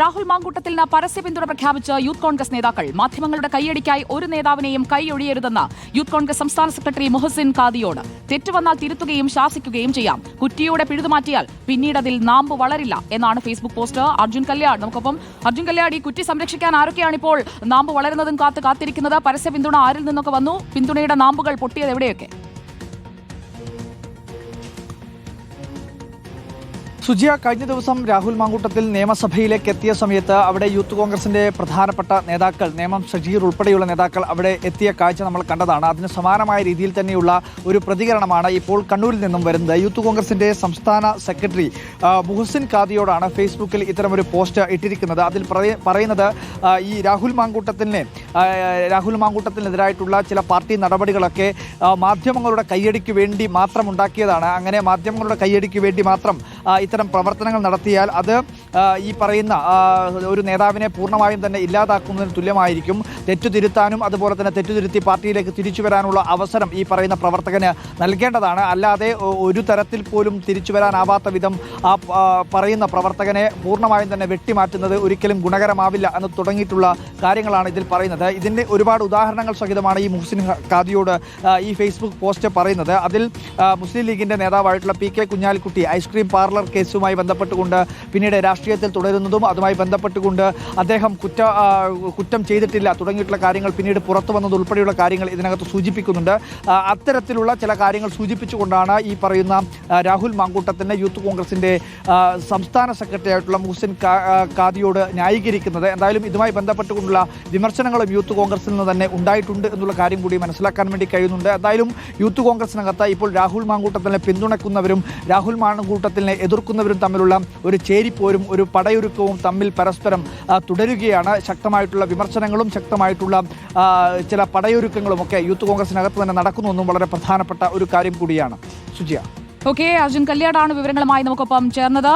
രാഹുൽ മാങ്കൂട്ടത്തിന് പരസ്യ പിന്തുണ പ്രഖ്യാപിച്ച് യൂത്ത് കോൺഗ്രസ് നേതാക്കൾ മാധ്യമങ്ങളുടെ കൈയടിക്കായി ഒരു നേതാവിനെയും കൈയൊഴിയരുതെന്ന് യൂത്ത് കോൺഗ്രസ് സംസ്ഥാന സെക്രട്ടറി മുഹസിൻ ഖാദിയോട് തെറ്റുവന്നാൽ തിരുത്തുകയും ശാസിക്കുകയും ചെയ്യാം. കുറ്റിയോടെ പിഴുതുമാറ്റിയാൽ പിന്നീട് അതിൽ നാമ്പ് വളരില്ല എന്നാണ് ഫേസ്ബുക്ക് പോസ്റ്റ്. അർജുൻ കല്യാട് നമുക്കൊപ്പം അർജുൻ കല്യാട് ഈ കുറ്റി സംരക്ഷിക്കാൻ ആരൊക്കെയാണ് ഇപ്പോൾ നാമ്പ് വളരുന്നതും കാത്ത് കാത്തിരിക്കുന്നത്? പരസ്യ പിന്തുണ ആരിൽ നിന്നൊക്കെ വന്നു? പിന്തുണയുടെ നാമ്പുകൾ പൊട്ടിയത് എവിടെയൊക്കെ? സുജിയ കഴിഞ്ഞ ദിവസം രാഹുൽ മാങ്കൂട്ടത്തിൽ നിയമസഭയിലേക്ക് എത്തിയ സമയത്ത് അവിടെ യൂത്ത് കോൺഗ്രസിന്റെ പ്രധാനപ്പെട്ട നേതാക്കൾ നേമം ഷജീർ ഉൾപ്പെടെയുള്ള നേതാക്കൾ അവിടെ എത്തിയ കാഴ്ച നമ്മൾ കണ്ടതാണ്. അതിന് സമാനമായ രീതിയിൽ തന്നെയുള്ള ഒരു പ്രതികരണമാണ് ഇപ്പോൾ കണ്ണൂരിൽ നിന്നും വരുന്നത്. യൂത്ത് കോൺഗ്രസിന്റെ സംസ്ഥാന സെക്രട്ടറി മുഹസിൻ ഖാദിയോടാണ് ഫേസ്ബുക്കിൽ ഇത്തരമൊരു പോസ്റ്റ് ഇട്ടിരിക്കുന്നത്. അതിൽ പറയ- പറയുന്നത് ഈ രാഹുൽ മാങ്കൂട്ടത്തിനെ രാഹുൽ മാങ്കൂട്ടത്തിനെതിരായിട്ടുള്ള ചില പാർട്ടി നടപടികളൊക്കെ മാധ്യമങ്ങളുടെ കൈയടിക്ക് വേണ്ടി മാത്രം ഉണ്ടാക്കിയതാണ്. അങ്ങനെ മാധ്യമങ്ങളുടെ കൈയടിക്ക് വേണ്ടി മാത്രം ഇത്തരം പ്രവർത്തനങ്ങൾ നടത്തിയാൽ അത് ഈ പറയുന്ന ഒരു നേതാവിനെ പൂർണമായും തന്നെ ഇല്ലാതാക്കുന്നതിന് തുല്യമായിരിക്കും. തെറ്റു തിരുത്താനും അതുപോലെ തന്നെ തെറ്റു തിരുത്തി പാർട്ടിയിലേക്ക് തിരിച്ചു വരാനുള്ള അവസരം ഈ പറയുന്ന പ്രവർത്തകന് നൽകേണ്ടതാണ്. അല്ലാതെ ഒരു തരത്തിൽ പോലും തിരിച്ചു വരാനാവാത്ത വിധം ആ പറയുന്ന പ്രവർത്തകനെ പൂർണമായും തന്നെ വെട്ടിമാറ്റുന്നത് ഒരിക്കലും ഗുണകരമാവില്ല എന്ന് തുടങ്ങിയിട്ടുള്ള കാര്യങ്ങളാണ് ഇതിൽ പറയുന്നത്. ഇതിന്റെ ഒരുപാട് ഉദാഹരണങ്ങൾ സഹിതമാണ് ഈ മുഹ്സിൻ ഖാദിയോട് ഈ ഫേസ്ബുക്ക് പോസ്റ്റ് പറയുന്നത്. അതിൽ മുസ്ലിം ലീഗിന്റെ നേതാവായിട്ടുള്ള P K Kunhalikutty ice cream parlour കേസുമായി ബന്ധപ്പെട്ടുകൊണ്ട് പിന്നീട് രാഷ്ട്രീയത്തിൽ തുടരുന്നതും അതുമായി ബന്ധപ്പെട്ടുകൊണ്ട് അദ്ദേഹം കുറ്റ കുറ്റം ചെയ്തിട്ടില്ല. തുടങ്ങിയിട്ടുള്ള കാര്യങ്ങൾ പിന്നീട് പുറത്തു വന്നത് ഉൾപ്പെടെയുള്ള കാര്യങ്ങൾ ഇതിനകത്ത് സൂചിപ്പിക്കുന്നുണ്ട്. അത്തരത്തിലുള്ള ചില കാര്യങ്ങൾ സൂചിപ്പിച്ചുകൊണ്ടാണ് ഈ പറയുന്ന രാഹുൽ മാങ്കൂട്ടത്തിന്റെ യൂത്ത് കോൺഗ്രസിന്റെ സംസ്ഥാന സെക്രട്ടറി ആയിട്ടുള്ള മുഹ്സിൻ കാദിയോട് ന്യായീകരിക്കുന്നത്. എന്തായാലും ഇതുമായി ബന്ധപ്പെട്ടുകൊണ്ടുള്ള വിമർശനങ്ങളും യൂത്ത് കോൺഗ്രസിൽ നിന്ന് തന്നെ ഉണ്ടായിട്ടുണ്ട് എന്നുള്ള കാര്യം കൂടി മനസ്സിലാക്കാൻ വേണ്ടി കഴിയുന്നുണ്ട്. എന്തായാലും യൂത്ത് കോൺഗ്രസിനകത്ത് ഇപ്പോൾ രാഹുൽ മാങ്കൂട്ടത്തിനെ പിന്തുണക്കുന്നവരും രാഹുൽ മാങ്കൂട്ടത്തിനെ എതിർക്കുന്നവരും തമ്മിലുള്ള ഒരു ചേരിപ്പോരും ഒരു പടയൊരുക്കവും തമ്മിൽ പരസ്പരം തുടരുകയാണ്. ശക്തമായിട്ടുള്ള വിമർശനങ്ങളും ശക്തമായിട്ടുള്ള ചില പടയൊരുക്കങ്ങളും ഒക്കെ യൂത്ത് കോൺഗ്രസിനകത്ത് തന്നെ നടക്കുന്നുവെന്നും വളരെ പ്രധാനപ്പെട്ട ഒരു കാര്യം കൂടിയാണ്. സുജിയ. ഓക്കെ അർജുൻ കല്യാടാണ് വിവരങ്ങളുമായി നമുക്കൊപ്പം ചേർന്നത്.